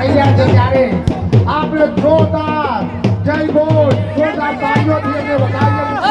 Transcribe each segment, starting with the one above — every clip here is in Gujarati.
આવ્યા છે ત્યારે આપણે જોરદાર જય બોલ. જોરદાર તાળીઓથી એને વધાવીએ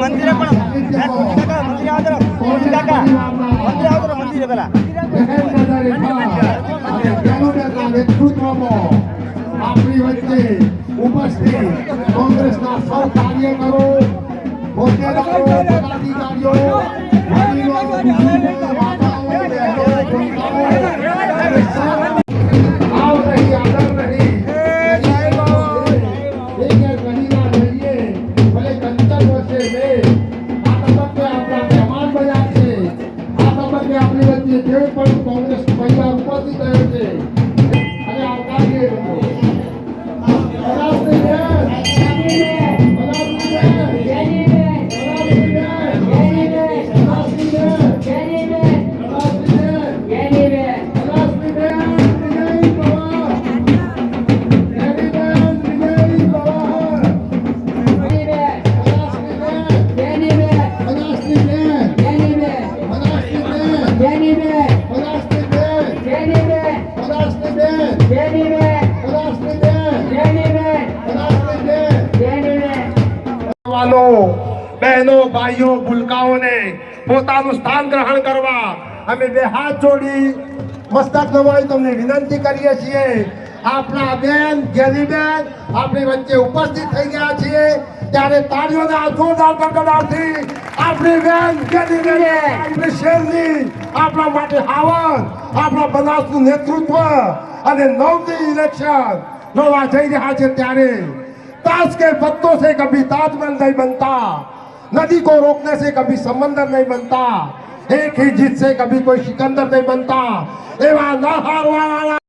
મંદિરે પણ મંદિરે આવતો મંદિરે કાકા, મંદિરે આવતો મંદિરે પેલા. આપણી વચ્ચે ઉપસ્થિત કોંગ્રેસના સૌ કાર્યકરો પણ કોંગ્રેસ પહેલા ઉપસ્થિત થયો છે. આગેવાનો, બહેનો ભાઈઓ ભૂલકાઓને પોતાનું સ્થાન ગ્રહણ કરવા અમે બે હાથ જોડી મસ્તક નવાઈ તમને વિનંતી કરીએ છીએ. આપણા બેન ગેરીબેન આપણી વચ્ચે ઉપસ્થિત થઈ ગયા છીએ. ત્યારે તાળીઓના જોરદાર ગડગડાટથી આપણી બેન ગેરીબેન આપણી શેરની આપણા માટે હાવન આપણા બનાસનું નેતૃત્વ અને નવમી ઇલેક્શન નવા જઈ રહ્યા છે ત્યારે ताश के पत्तों से कभी ताजमहल नहीं बनता नदी को रोकने से कभी समंदर नहीं बनता एक ही जीत से कभी कोई सिकंदर नहीं बनता एवं न हारवा वाला